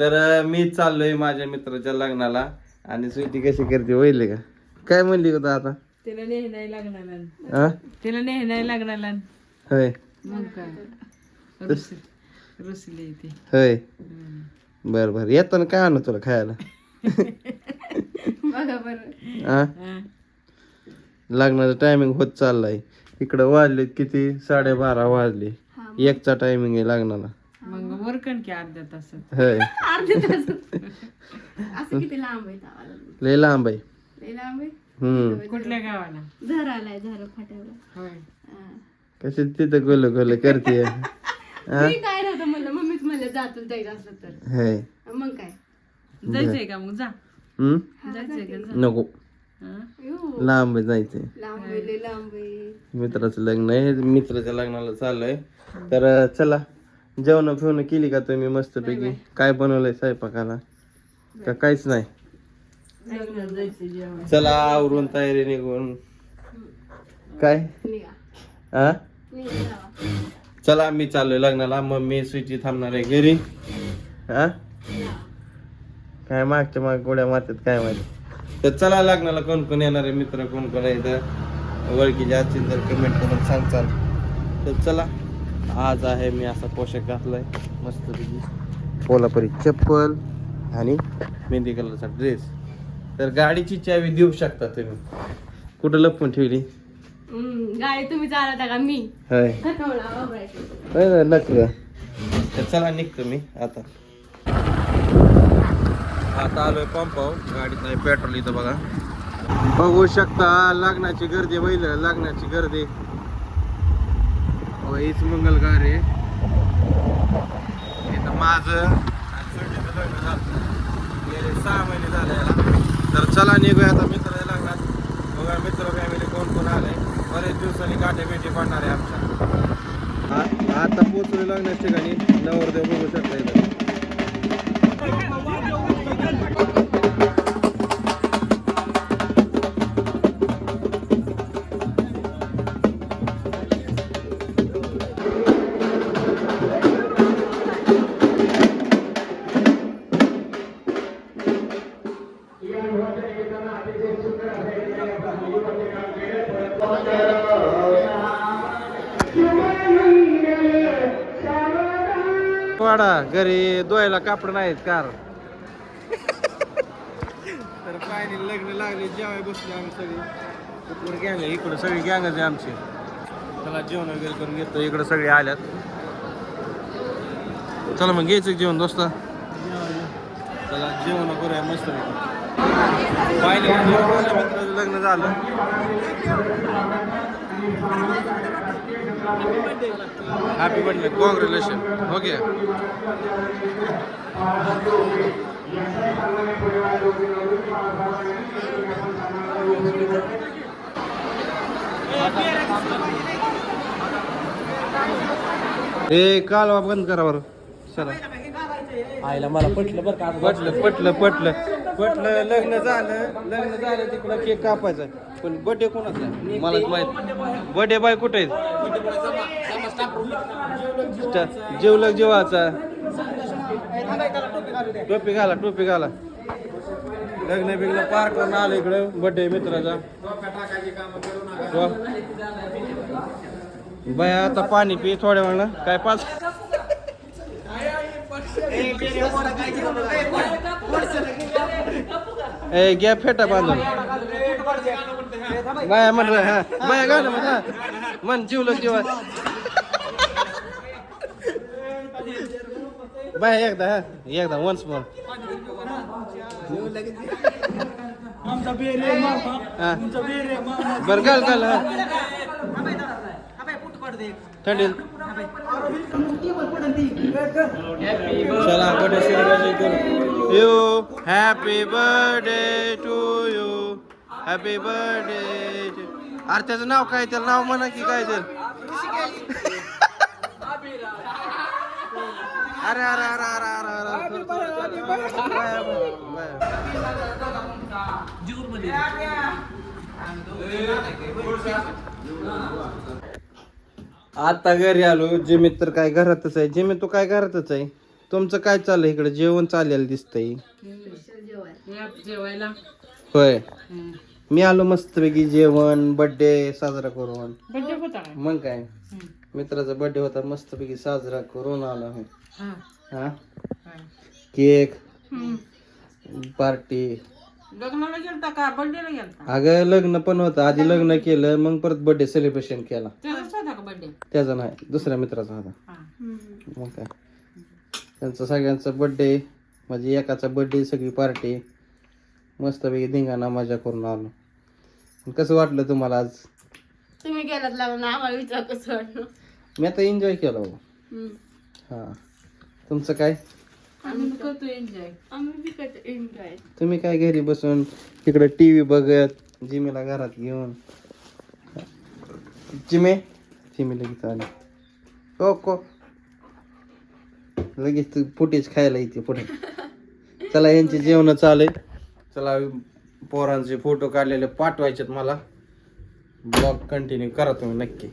तर मी चाललोय माझ्या मित्राच्या लग्नाला. आणि स्वीटी कशी करते होईल का? काय म्हणली होता आता? तिला नेह नाही लागणार हा तिला नेह नाही लागणार होय. मग काय? रुस रुसली. ती. होय. बर बर. येताना काय आणू तुला खायला? बघा बरं. हा हा. लग्नाचं टायमिंग होत चाललाय. इकडं वाजले किती? साडेबारा वाजले. एकचा टायमिंग आहे लग्नाला. मग वरकण की अर्ध्या तासात? होय अर्धे तास असं किती लांब आहे लय लांब आहे. लय लांब आहे? हम्म. कुठल्या गावाला? झर आलाय झर होय. हा. कशी तिथं गोल गोल करते. मी काय नव्हतं म्हणलं मम्मीच म्हणलं जायचं असलं तर. होय मग काय? जायचंय का मग? जा. हम्म? जायचंय का. जा. नको. हा? यो, लांब आहे जायचंय. लांब आहे लय लांब आहे. मित्राचं लग्न आहे. मित्राच्या लग्नाला चाललंय. तर चला. जेवण फिवणं केली का तुम्ही मस्तपैकी? काय बनवलंय स्वयंपाकाला? का काहीच नाही? चला आवरून तयारी निघून. काय? हा. चला मी चाललोय लग्नाला. मम्मी स्वीटी थांबणार आहे घरी. हा. काय मागच्या माग गोड्या मारतात काय माहिती? तर चला लग्नाला कोण कोण येणार आहे? मित्र कोण कोण आहे तर ओळखीचे असतील तर कमेंट करून सांगचाल तर चला. आज आहे मी असा पोशाख घातलाय. मस्तपैकी कोल्हापुरी चप्पल आणि मेहंदी कलरचा ड्रेस तर गाडीची चावी देऊ शकता तुम्ही. कुठं लपवून ठेवली? गाडी तुम्ही चालवता का? मी. होय. नकलं तर चला निघतो मी आता. आता आलोय पंपावर गाडीत नाही पेट्रोल इथं बघा. बघू शकता लग्नाची गर्दी बैल लग्नाची गर्दी. वहीच हीच मंगल कार्य इथं माझं आणि लग्न झालं. गेले सहा महिने झाले याला. तर चला निघूया आता मित्र लग्नात. बघा मित्र फॅमिली कोण कोण आले बरेच दिवसांनी गाठी भेटी पडणार आहे आमच्या. आता पोचलोय लग्नाच्या ठिकाणी. नवरदेव बघू शकता इथं. वाडा घरी धुवायला कापड नाहीत कार. तर पाहिजे लग्न लागले जेवाय बसले आम्ही सगळी. इकडे गँग आहे इकडे सगळी गँगच आहे आमची. चला जेवण वगैरे करून घेतो. इकडे सगळे आल्यात. चला मग घ्यायचं जेवण दोस्त. चला जेवण करूया मस्त म्हणजे मित्राचं लग्न झालं. हॅपी बर्थडे कॉंग्रॅच्युलेशन ओके ए कालवा बंद करा बरं. चला. आईला मला पटलं बरं का पटलं पटलं पटलं. पटलं लग्न झालं लग्न झालं तिकडं केक कापायचा. पण बर्थडे कोणाचा? आहे? मलाच माहीत. बर्थडे बाय कुठे? जेवलग जेवाचा. टोपी घाला टोपी घाला. लग्न बिग्न पार करून आलं इकडं. बर्थडे मित्राचा. वा. बाया आता पाणी पी थोड्या वेळा काय पाच ए घ्या फेटा बांधून. बाया म्हण हा बाया घाल म्हण हा. म्हण जीवलं जीवा बाया एकदा हा एकदा वन्स मोर हा. बरं घाल घाल हा. थंडी चला बर्थडे सेलिब्रेशन करू you happy birthday to you happy birthday अरे त्याचं नाव काय त्याला नाव म्हणा की काय तर अरे अरे अरे अरे अरे अरे. आता घरी आलो जिमीत तर काय घरातच आहे. जिमी तू काय घरातच आहे? तुमचं काय चाललंय इकडे? जेवण चाललेलं दिसतंय. या जेवायला होय. मी आलो मस्तपैकी जेवण बर्थडे साजरा करून. बड्डे होता काय? मग काय? मित्राचा बर्थडे होता मस्तपैकी साजरा करून आलो आहे हा. हा? काय? केक पार्टी लग्नाला गेलता का? बर्थडेला गेलता? अगं लग्न पण होतं. आधी लग्न केलं मग परत बर्थडे सेलिब्रेशन केला. बर्थडे त्याचा नाही दुसऱ्या मित्राचा होता. हा. मग काय? त्यांचा सगळ्यांचा बर्थडे म्हणजे एकाचा बर्थडे सगळी पार्टी मस्तपैकी धिंगाणा मजा करून आलो. कसं वाटलं तुम्हाला आज? तुम्ही गेलात लागून आम्हाला विचार कसं वाटलं? मी आता एन्जॉय केलं हो. हा. तुमचं काय? आम्ही करतो एन्जॉय आम्ही बी करतो एन्जॉय तुम्ही काय घरी बसून तिकडे टी व्ही बघत जिमीला घरात घेऊन? जिमे? जिमे लगेच आले हो को लगेच तू फुटेज खायला येते पुढे. चला यांचे जेवण चालेल चला पोरांचे फोटो काढलेले पाठवायचेत मला. ब्लॉग कंटिन्यू करा तुम्ही नक्की.